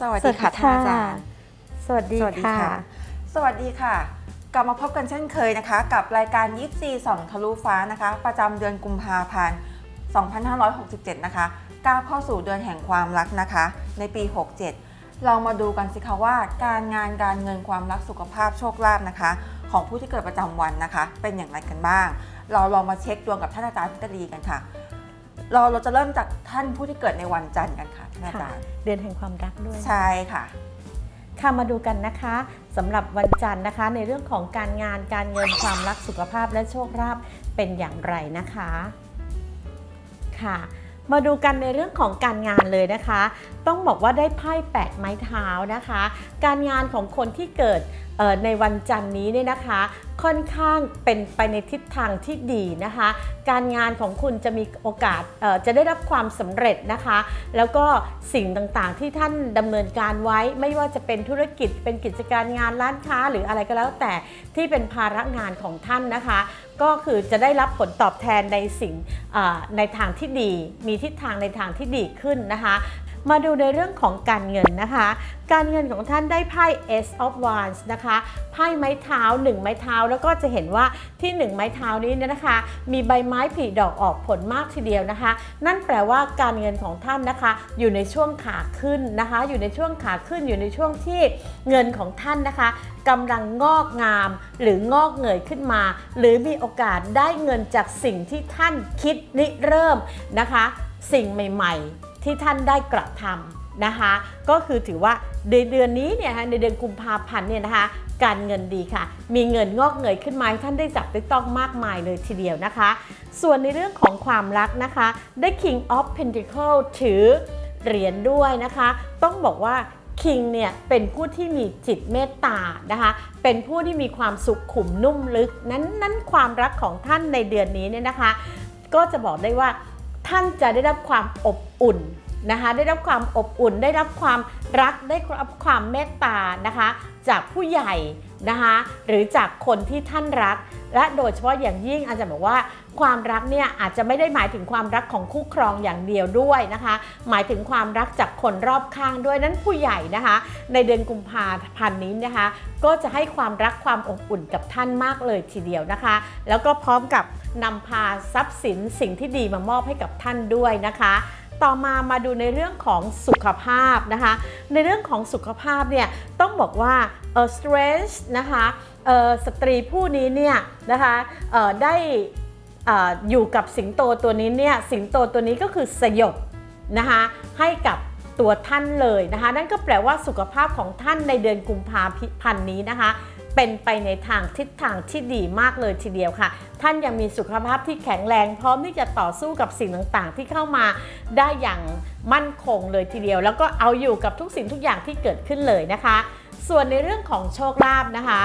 สวัสดีค่ะท่านอาจารย์ สวัสดีสวัสดีค่ะค่ะ สวัสดีค่ะ กลับมาพบกันเช่นเคยนะคะ กับรายการยิปซีสองทะลุฟ้านะคะ ประจำเดือนกุมภาพันธ์ 2567 นะคะ ก้าวเข้าสู่เดือนแห่งความรักนะคะ ในปี 67 เรามาดูกันสิคะว่า การงานการเงินความรักสุขภาพโชคลาภนะคะ ของผู้ที่เกิดประจำวันนะคะ เป็นอย่างไรกันบ้าง เราลองมาเช็คดวงกับท่านอาจารย์พิตรีกันค่ะ เราเราจะเริ่มจากท่านผู้ที่เกิดในวันจันทร์กันค่ะท่านอาจารย์เดือนแห่งความรักด้วยใช่ค่ะ ค่ะมาดูกันนะคะสำหรับวันจันทร์นะคะ ในเรื่องของการงานการเงินความรักสุขภาพและโชคลาภเป็นอย่างไรนะคะค่ะมาดูกันในเรื่องของการงานเลยนะคะ ต้องบอกว่าได้ไพ่แปดไม้เท้านะคะ การงานของคนที่เกิดเอ่อ ในวันจันนี้เนี่ยนะคะค่อนข้างเป็นไปในทิศทางที่ดีนะคะ การงานของคุณจะมีโอกาสจะได้รับความสำเร็จนะคะ แล้วก็สิ่งต่างๆที่ท่านดำเนินการไว้ ไม่ว่าจะเป็นธุรกิจเป็นกิจการงานร้านค้าหรืออะไรก็แล้วแต่ที่เป็นภาระงานของท่านนะคะ ก็คือจะได้รับผลตอบแทนในสิ่งในทางที่ดี มีทิศทางในทางที่ดีขึ้นนะคะ มาดูในเรื่องของการเงินนะคะ การเงินของท่านได้ไพ่ Ace of Wands นะคะไพ่ไม้เท้า 1 ไม้เท้าแล้วก็จะเห็นว่าที่ 1 ไม้เท้านี้เนี่ยนะคะ มีใบไม้ผลิดอกออกผลมากทีเดียวนะคะ นั่นแปลว่าการเงินของท่านนะคะ อยู่ในช่วงขาขึ้นนะคะ อยู่ในช่วงขาขึ้นอยู่ในช่วงที่เงินของท่านนะคะกำลังงอกงามหรืองอกเงยขึ้นมา หรือมีโอกาสได้เงินจากสิ่งที่ท่านคิดริเริ่มนะคะ สิ่งใหม่ ๆ ที่ท่านได้กระทำนะคะ ก็คือถือว่าในเดือนนี้เนี่ยในเดือนกุมภาพันธ์เนี่ยนะคะการเงินดีค่ะ มีเงินงอกเงยขึ้นมาท่านได้จับได้ต้องมากมายเลยทีเดียวนะคะ ส่วนในเรื่องของความรักนะคะ ได้ King of Pentacle ถือเหรียญด้วยนะคะ ต้องบอกว่าคิงเนี่ยเป็นผู้ที่มีจิตเมตตานะคะ เป็นผู้ที่มีความสุขขุมนุ่มลึก นั้นนั้นความรักของท่านในเดือนนี้เนี่ยนะคะ ก็จะบอกได้ว่าท่านจะได้รับความอบ อุ่นนะคะ ได้รับความอบอุ่น ได้รับความรัก ได้รับความเมตตานะคะ จากผู้ใหญ่นะคะ หรือจากคนที่ท่านรัก และโดยเฉพาะอย่างยิ่งอาจารย์บอกว่าความรักเนี่ยอาจจะไม่ได้หมายถึงความรักของคู่ครองอย่างเดียวด้วยนะคะ หมายถึงความรักจากคนรอบข้างด้วยนั้นผู้ใหญ่นะคะ ในเดือนกุมภาพันธ์นี้นะคะ ก็จะให้ความรักความอบอุ่นกับท่านมากเลยทีเดียวนะคะ แล้วก็พร้อมกับนำพาทรัพย์สินสิ่งที่ดีมามอบให้กับท่านด้วยนะคะ ต่อมามาดูในเรื่องของสุขภาพนะคะ ในเรื่องของสุขภาพเนี่ยต้องบอกว่าเออ stress นะคะเออสตรีผู้นี้เนี่ยนะคะเออได้อออยู่กับสิงโตตัวนี้เนี่ยสิงโตตัวนี้ก็คือสยบนะคะให้กับตัวท่านเลยนะคะ นั่นก็แปลว่าสุขภาพของท่านในเดือนกุมภาพันธ์นี้นะคะ เป็นไปในทางทิศทางที่ดีมากเลยทีเดียวค่ะ ท่านยังมีสุขภาพที่แข็งแรง พร้อมที่จะต่อสู้กับสิ่งต่างๆ ที่เข้ามาได้อย่างมั่นคงเลยทีเดียว แล้วก็เอาอยู่กับทุกสิ่งทุกอย่างที่เกิดขึ้นเลยนะคะ ส่วนในเรื่องของโชคลาภนะคะ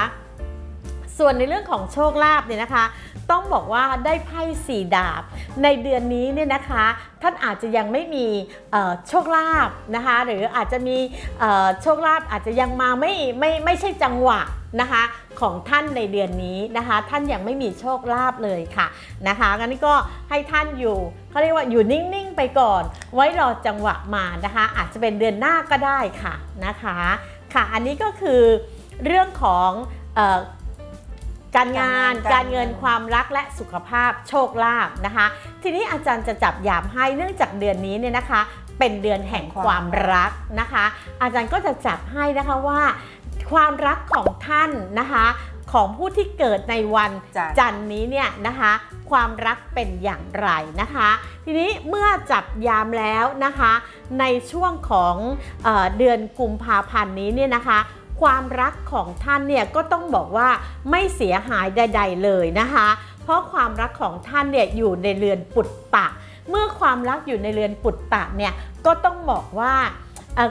ส่วนในเรื่องของโชคลาภเนี่ยนะคะ ต้องบอกว่าได้ไพ่สี่ดาบ ในเดือนนี้เนี่ยนะคะ ท่านอาจจะยังไม่มีโชคลาภนะคะ หรืออาจจะมีโชคลาภอาจจะยังมาไม่ไม่ไม่ใช่จังหวะนะคะของท่านในเดือนนี้นะคะ ท่านยังไม่มีโชคลาภเลยค่ะนะคะงั้นนี่ก็ให้ท่านอยู่เขาเรียกว่าอยู่นิ่งๆไปก่อน ไว้รอจังหวะมานะคะ อาจจะเป็นเดือนหน้าก็ได้ค่ะนะคะค่ะ อันนี้ก็คือเรื่องของ การงานกาการรเงิเงินนความรักและสุขภาพโชคลาภนะคะ ทีนี้อาจารย์จะจับยามให้เนื่องจากเดือนนี้เนี่ยนะคะ เป็นเดือนแห่งความรักนะคะ อาจารย์ก็จะจับให้นะคะว่า ความรักของท่านนะคะของผู้ที่เกิดในวันจันทร์จันทร์นี้เนี่ยนะคะ ความรักเป็นอย่างไรนะคะ ทีนี้เมื่อจับยามแล้วนะคะ ในช่วงของเออเดือนกุมภาพันธ์นี้เนี่ยนะคะ ความรักของท่านเนี่ยก็ต้องบอกว่าไม่เสียหายใด ๆ เลยนะคะ เพราะความรักของท่านเนี่ยอยู่ในเรือนปุตตะ เมื่อความรักอยู่ในเรือนปุตตะเนี่ยก็ต้องบอกว่า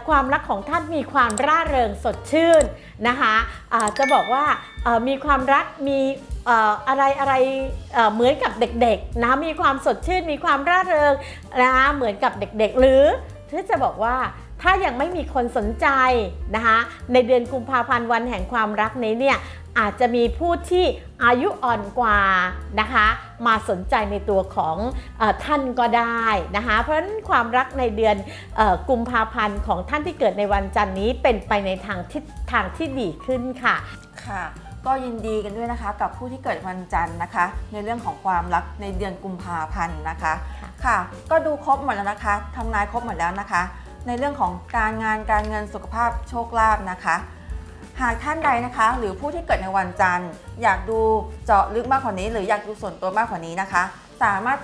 ความรักของท่านมีความร่าเริงสดชื่นนะคะอ่าจะบอกว่ามีความรักมีอะไรอะไรเอ่อเหมือนกับเด็กๆนะมีความสดชื่นมีความร่าเริงนะคะเหมือนกับเด็กๆ หรือที่จะบอกว่า ถ้ายังไม่มีคนสนใจนะคะในเดือนกุมภาพันธ์วันแห่งความรักนี้เนี่ยอาจจะมีผู้ที่อายุอ่อนกว่านะคะมาสนใจในตัวของเออท่านก็ได้นะคะเพราะฉะนั้นความรักในเดือนเออกุมภาพันธ์ของท่านที่เกิดในวันจันทร์นี้เป็นไปในทางทิศทางที่ดีขึ้นค่ะค่ะ ก็ยินดีกันด้วยนะคะ กับผู้ที่เกิดวันจันทร์นะคะ ในเรื่องของความรักในเดือนกุมภาพันธ์นะคะ ค่ะค่ะก็ดูครบหมดแล้วนะคะทำนายครบหมดแล้วนะคะ ในเรื่องของการงานการเงินสุขภาพโชคลาภนะคะ หากท่านใดนะคะ หรือผู้ที่เกิดในวันจันทร์ อยากดูเจาะลึกมากกว่านี้ หรืออยากดูส่วนตัวมากกว่านี้นะคะ สามารถ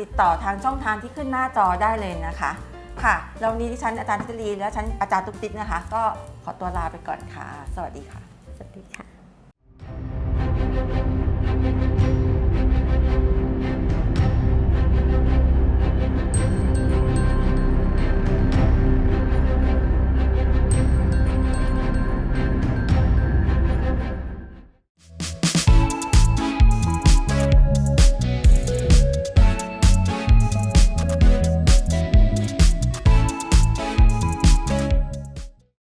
ติดต่อทางช่องทางที่ขึ้นหน้าจอได้เลยนะคะค่ะแล้วนนี้ที่ฉันอาจารย์ทิตลีและฉันอาจารย์ตุ๊กติ๊กนะคะ ก็ขอตัวลาไปก่อนค่ะ สวัสดีค่ะ สวัสดีค่ะ